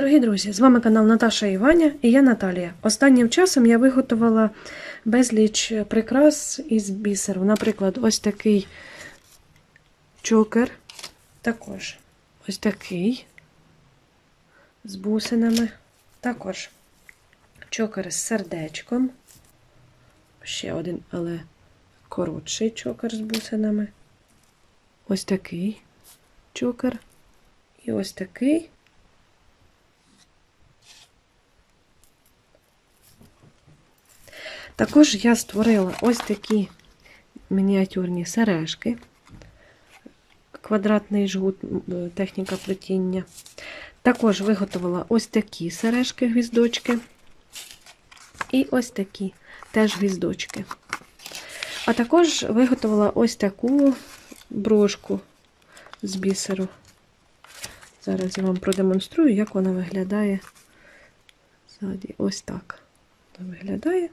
Дорогі друзі, з вами канал Наташа і Ваня і я Наталія. Останнім часом я виготовила безліч прикрас із бісеру. Наприклад, ось такий чокер, також ось такий з бусинами, також чокер з сердечком. Ще один, але коротший чокер з бусинами. Ось такий чокер. І ось такий. Також я створила ось такі мініатюрні сережки, квадратний жгут, техніка плетіння. Також виготовила ось такі сережки, гвіздочки. І ось такі теж гвіздочки. А також виготовила ось таку брошку з бісеру. Зараз я вам продемонструю, як вона виглядає ззаді. Ось так вона виглядає.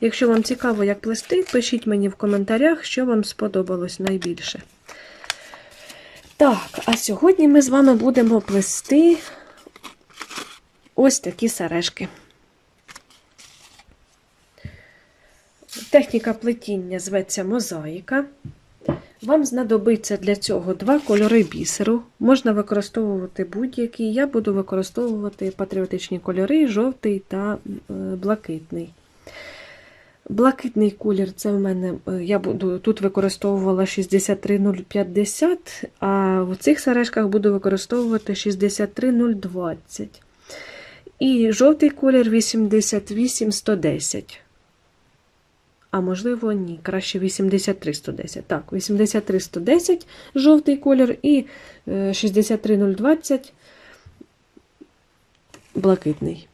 Якщо вам цікаво, як плести, пишіть мені в коментарях, що вам сподобалось найбільше. Так, а сьогодні ми з вами будемо плести ось такі сережки. Техніка плетіння зветься мозаїка. Вам знадобиться для цього два кольори бісеру. Можна використовувати будь-які. Я буду використовувати патріотичні кольори, жовтий та е, блакитний. Блакитний колір це в мене е, я буду тут використовувала 63050, а в цих сережках буду використовувати 63020. І жовтий колір 88110. А можливо, ні, краще 83110. Так, 83110 жовтий колір і е, 63020 блакитний.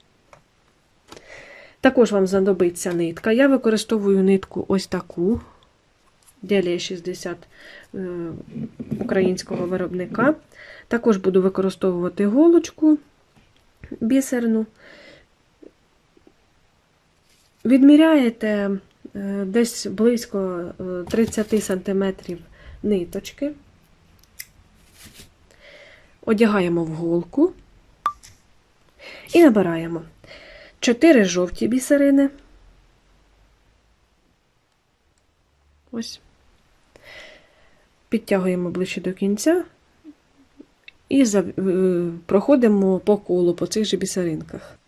Також вам знадобиться нитка. Я використовую нитку ось таку. Делія 60 е, українського виробника. Також буду використовувати голочку бісерну. Відміряєте е, десь близько е, 30 см ниточки. Одягаємо в голку і набираємо. 4 жовті бісерини. Ось. Підтягуємо ближче до кінця і е, проходимо по колу по цих же бісеринках.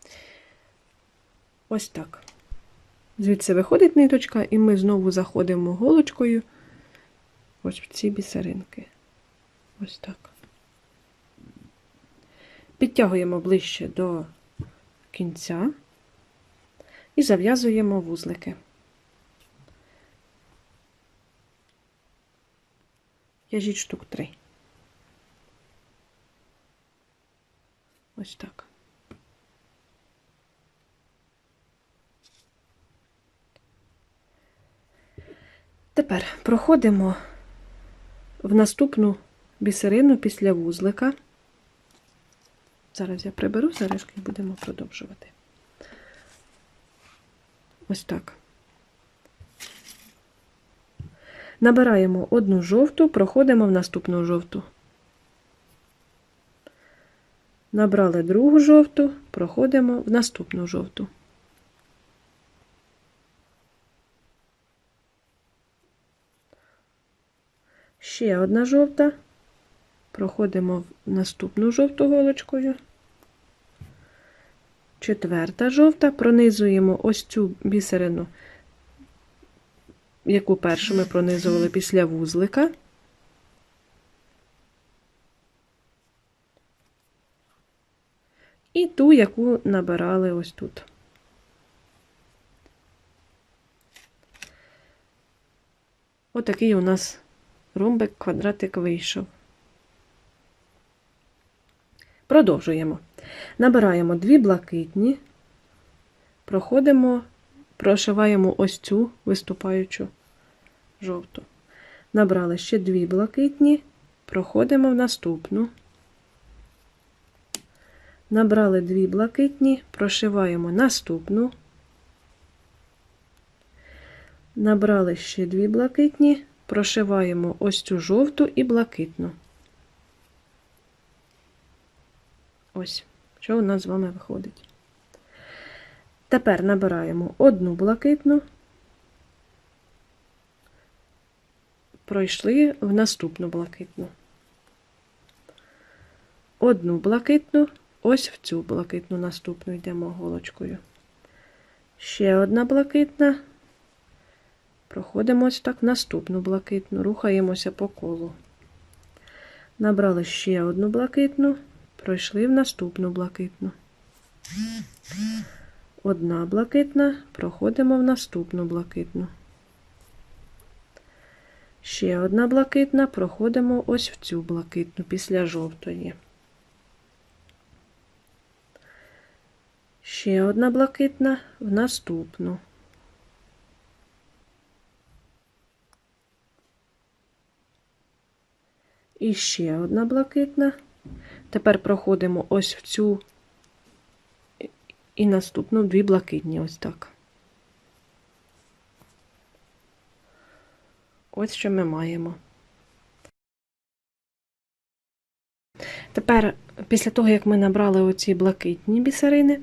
Ось так. Звідси виходить ниточка, і ми знову заходимо голочкою ось в ці бісеринки. Ось так. Підтягуємо ближче до кінця і зав'язуємо вузлики. В'яжіть штук три. Ось так. Тепер проходимо в наступну бісерину після вузлика. Зараз я приберу і будемо продовжувати. Ось так. Набираємо одну жовту, проходимо в наступну жовту. Набрали другу жовту, проходимо в наступну жовту. Ще одна жовта. Проходимо в наступну жовту голочкою. Четверта жовта, пронизуємо ось цю бісерину, яку першу ми пронизували після вузлика. І ту, яку набирали ось тут. Отакий у нас ромбик квадратик вийшов. Продовжуємо. Набираємо дві блакитні, проходимо, прошиваємо ось цю виступаючу жовту. Набрали ще дві блакитні, проходимо в наступну. Набрали дві блакитні, прошиваємо наступну. Набрали ще дві блакитні, прошиваємо ось цю жовту і блакитну. Ось. Що у нас з вами виходить? Тепер набираємо одну блакитну, пройшли в наступну блакитну. Одну блакитну, ось в цю блакитну наступну йдемо голочкою. Ще одна блакитна. Проходимо ось так наступну блакитну, рухаємося по колу. Набрали ще одну блакитну, пройшли в наступну блакитну. Одна блакитна, проходимо в наступну блакитну. Ще одна блакитна, проходимо ось в цю блакитну після жовтої. Ще одна блакитна в наступну. І ще одна блакитна. Тепер проходимо ось в цю і наступну дві блакитні, ось так. Ось що ми маємо. Тепер, після того, як ми набрали оці блакитні бісерини,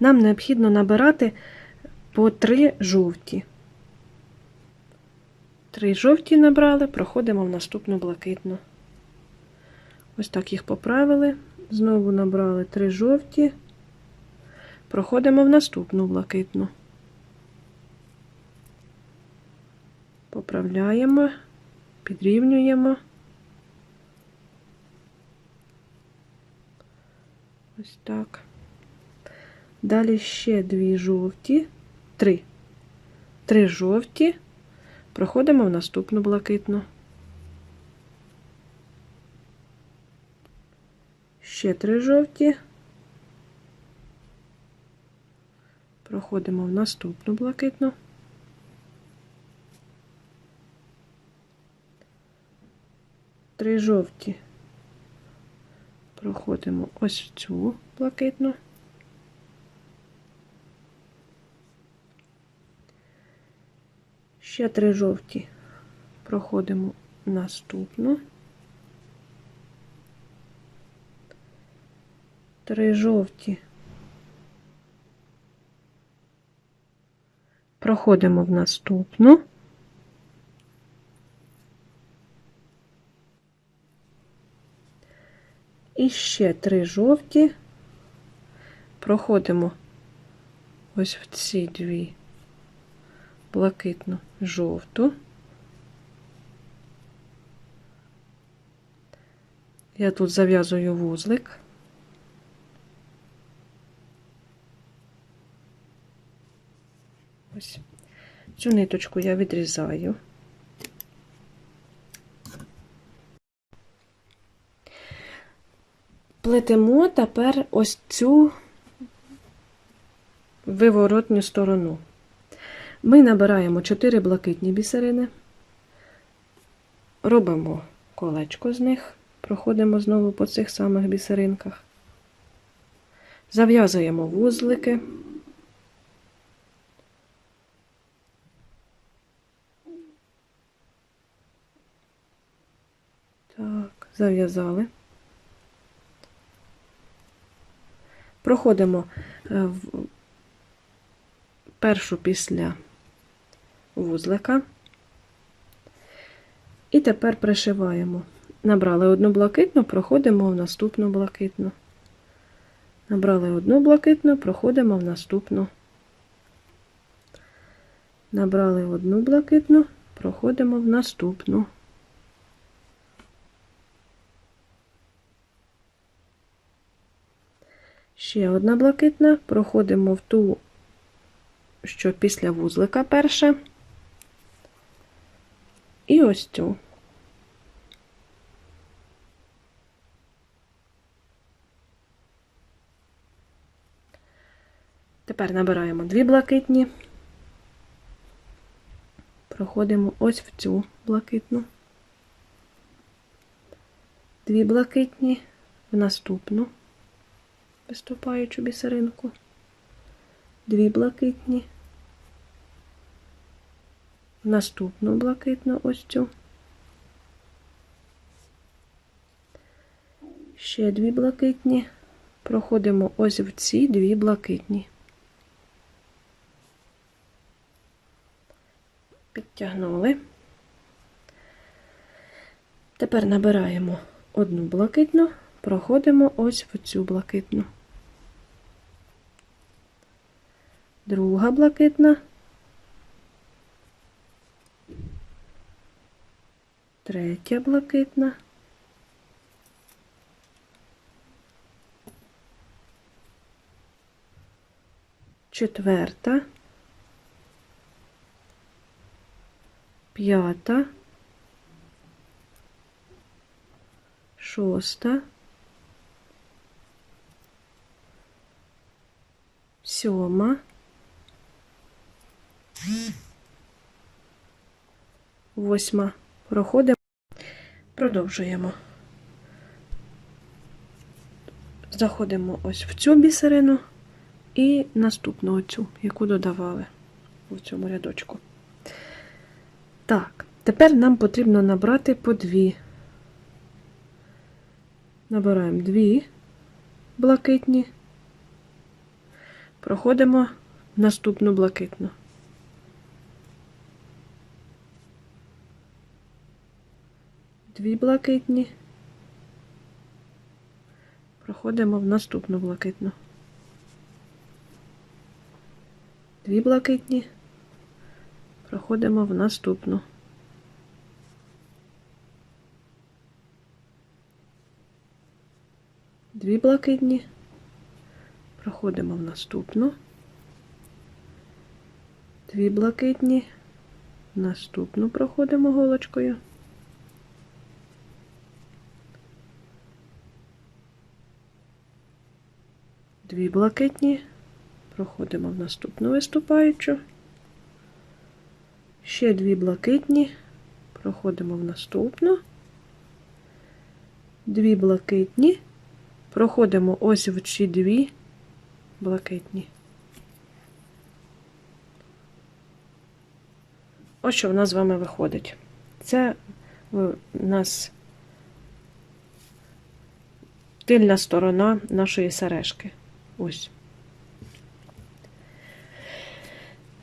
нам необхідно набирати по три жовті. Три жовті набрали, проходимо в наступну блакитну. Ось так їх поправили. Знову набрали три жовті. Проходимо в наступну блакитну. Поправляємо, підрівнюємо. Ось так. Далі ще дві жовті, три. Три жовті. Проходимо в наступну блакитну. Ще три жовті. Проходимо в наступну блакитну. Три жовті. Проходимо ось в цю блакитну. Ще три жовті. Проходимо наступну. Три жовті. Проходимо в наступну. І ще три жовті. Проходимо ось в ці дві блакитну жовту. Я тут зав'язую вузлик. Ось цю ниточку я відрізаю. Плетемо тепер ось цю виворотню сторону. Ми набираємо 4 блакитні бісерини, робимо колечко з них, проходимо знову по цих самих бісеринках, зав'язуємо вузлики. Так, зав'язали. Проходимо е, першу після вузлика. І тепер пришиваємо. Набрали одну блакитну, проходимо в наступну блакитну. Набрали одну блакитну, проходимо в наступну. Набрали одну блакитну, проходимо в наступну. Ще одна блакитна, проходимо в ту, що після вузлика перша. І ось цю. Тепер набираємо дві блакитні, проходимо ось в цю блакитну, дві блакитні в наступну виступаючу бісеринку, дві блакитні, наступну блакитну ось цю, ще дві блакитні, проходимо ось в ці дві блакитні. Підтягнули. Тепер набираємо одну блакитну, проходимо ось в цю блакитну. Друга блакитна. Третя блакитна. Четверта. П'ята. Шоста. Сьома. Восьма. Проходимо. Продовжуємо. Заходимо ось в цю бісерину і наступну оцю, яку додавали в цьому рядочку. Так, тепер нам потрібно набрати по дві. Набираємо дві блакитні, проходимо наступну блакитну. Дві блакитні. Проходимо в наступну блакитну. Дві блакитні. Проходимо в наступну. Дві блакитні. Проходимо в наступну. Дві блакитні. Наступну проходимо голочкою. Дві блакитні. Проходимо в наступну виступаючу. Ще дві блакитні. Проходимо в наступну. Дві блакитні. Проходимо ось в ці дві блакитні. Ось що в нас з вами виходить. Це в нас тильна сторона нашої сережки. Ось.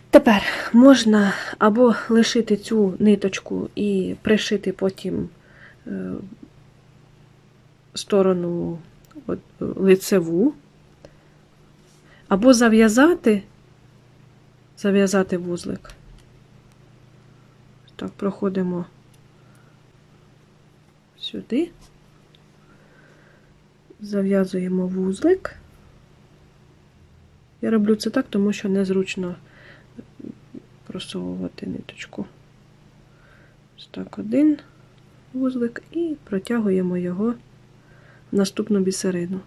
Тепер можна або лишити цю ниточку і пришити потім е, сторону лицеву, або зав'язати, зав'язати вузлик. Так, проходимо сюди, зав'язуємо вузлик. Я роблю це так, тому що незручно просовувати ниточку. Ось так один вузлик і протягуємо його в наступну бісерину.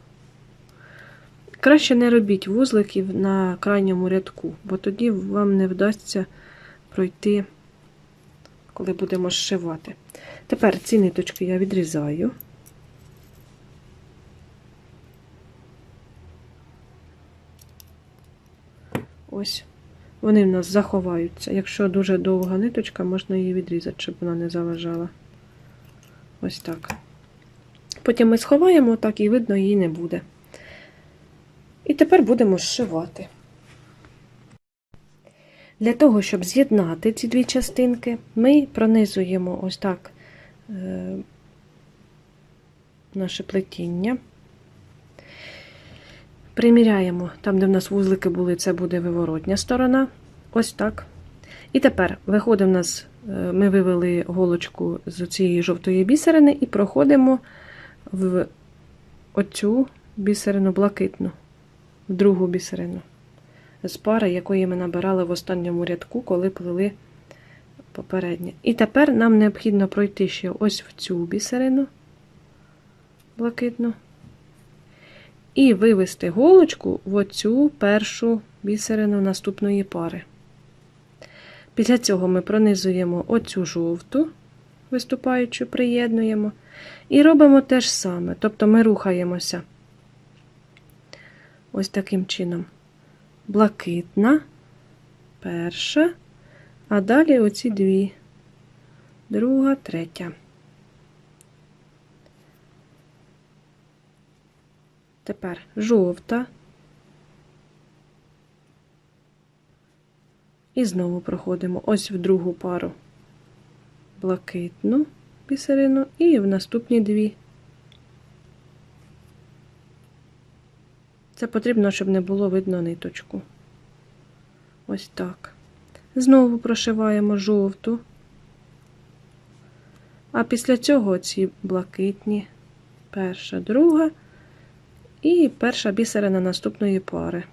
Краще не робіть вузликів на крайньому рядку, бо тоді вам не вдасться пройти, коли будемо зшивати. Тепер ці ниточки я відрізаю. Ось. Вони в нас заховаються. Якщо дуже довга ниточка, можна її відрізати, щоб вона не заважала. Ось так. Потім ми сховаємо так і видно її не буде. І тепер будемо зшивати. Для того, щоб з'єднати ці дві частинки, ми пронизуємо ось так е, наше плетіння. Приміряємо там, де в нас вузлики були, це буде виворотня сторона. Ось так. І тепер виходить в нас, е, ми вивели голочку з цієї жовтої бісерини і проходимо в оцю бісерину блакитну, в другу бісерину. З пари, якої ми набирали в останньому рядку, коли плели попереднє. І тепер нам необхідно пройти ще ось в цю бісерину блакитну. І вивести голочку в оцю першу бісерину наступної пари. Після цього ми пронизуємо оцю жовту, виступаючу, приєднуємо. І робимо те ж саме. Тобто ми рухаємося ось таким чином. Блакитна, перша, а далі оці дві, друга, третя. Тепер жовта. І знову проходимо ось в другу пару блакитну бісерину і в наступні дві. Це потрібно, щоб не було видно ниточку. Ось так. Знову прошиваємо жовту. А після цього ці блакитні, перша, друга і перша бісерина наступної пари.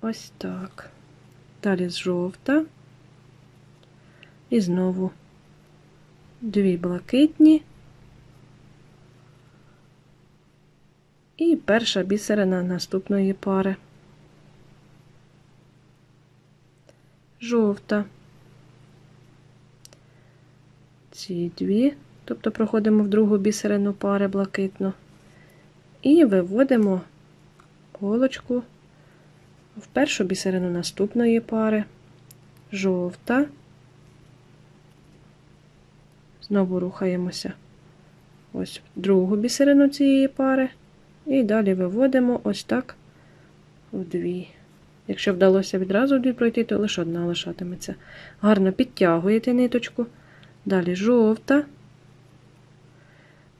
Ось так. Далі з жовта. І знову дві блакитні. І перша бісерина наступної пари. Жовта. Ці дві, тобто проходимо в другу бісерину пари блакитну. І виводимо голочку в першу бісерину наступної пари. Жовта. Знову рухаємося ось в другу бісерину цієї пари. І далі виводимо ось так в дві. Якщо вдалося відразу дві пройти, то лише одна лишатиметься. Гарно підтягуєте ниточку. Далі жовта.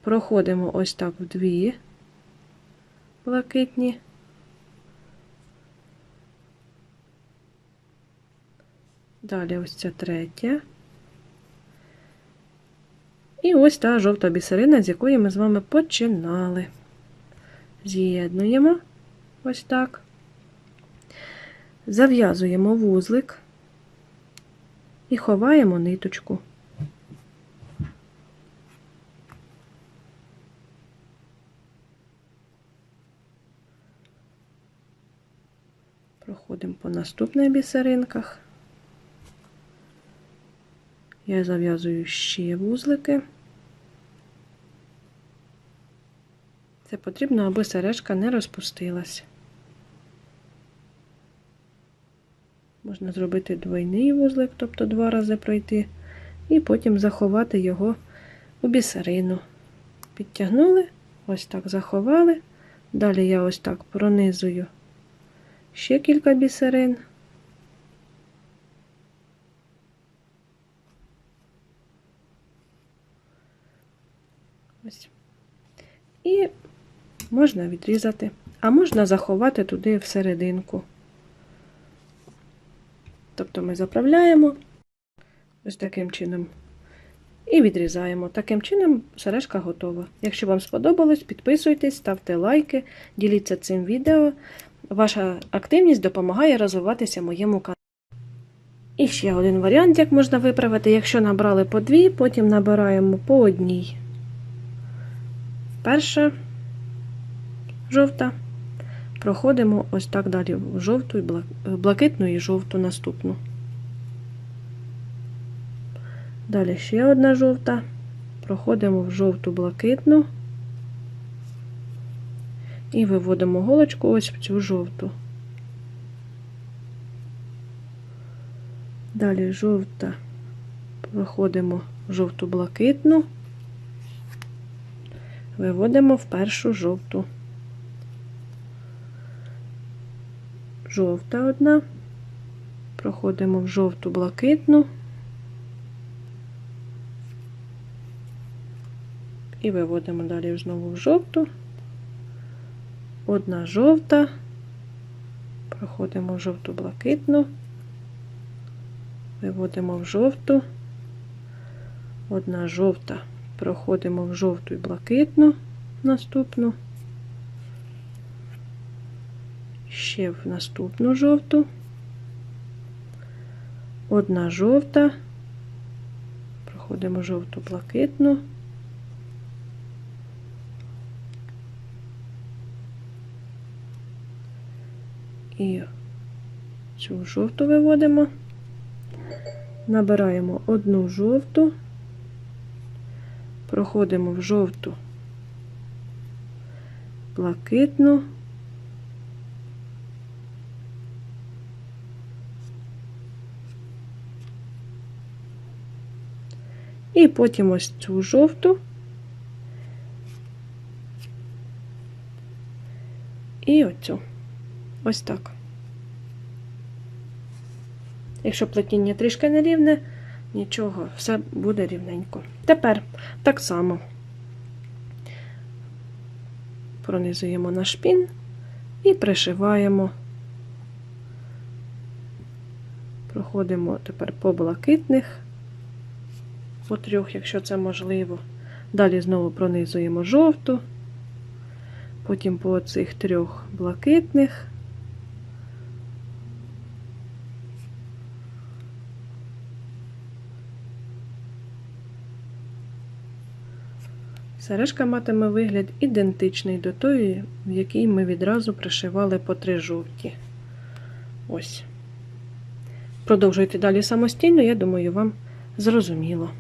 Проходимо ось так в дві блакитні. Далі ось ця третя. І ось та жовта бісерина, з якої ми з вами починали. З'єднуємо ось так. Зав'язуємо вузлик і ховаємо ниточку. Проходимо по наступних бісеринках. Я зав'язую ще вузлики. Це потрібно, аби сережка не розпустилась. Можна зробити двойний вузлик, тобто два рази пройти, і потім заховати його у бісерину. Підтягнули, ось так заховали. Далі я ось так пронизую ще кілька бісерин. Ось. І можна відрізати, а можна заховати туди всерединку. Тобто ми заправляємо ось таким чином і відрізаємо. Таким чином сережка готова. Якщо вам сподобалось, підписуйтесь, ставте лайки, діліться цим відео. Ваша активність допомагає розвиватися моєму каналі. І ще один варіант, як можна виправити, якщо набрали по дві, потім набираємо по одній. Перша жовта. Проходимо ось так далі жовту, блакитну і жовту наступну. Далі ще одна жовта. Проходимо в жовту блакитну і виводимо голочку ось в цю жовту. Далі жовта, проходимо в жовту блакитну, виводимо в першу жовту. Жовта одна, проходимо в жовту блакитну. І виводимо далі знову в жовту одна жовта, проходимо в жовту блакитну, виводимо в жовту, одна жовта, проходимо в жовту і блакитну. Наступну, ще в наступну жовту, одна жовта, проходимо жовту і цю жовту виводимо, набираємо одну жовту, проходимо в жовту, блакитну, і потім ось цю жовту І оцю. Ось так. Якщо плетіння трішки нерівне, нічого, все буде рівненько. Тепер так само пронизуємо наш пін і пришиваємо. Проходимо тепер по блакитних, по трьох, якщо це можливо. Далі знову пронизуємо жовту, потім по цих трьох блакитних. Сережка матиме вигляд ідентичний до тої, в якій ми відразу пришивали по три жовті. Ось. Продовжуйте далі самостійно, я думаю, вам зрозуміло.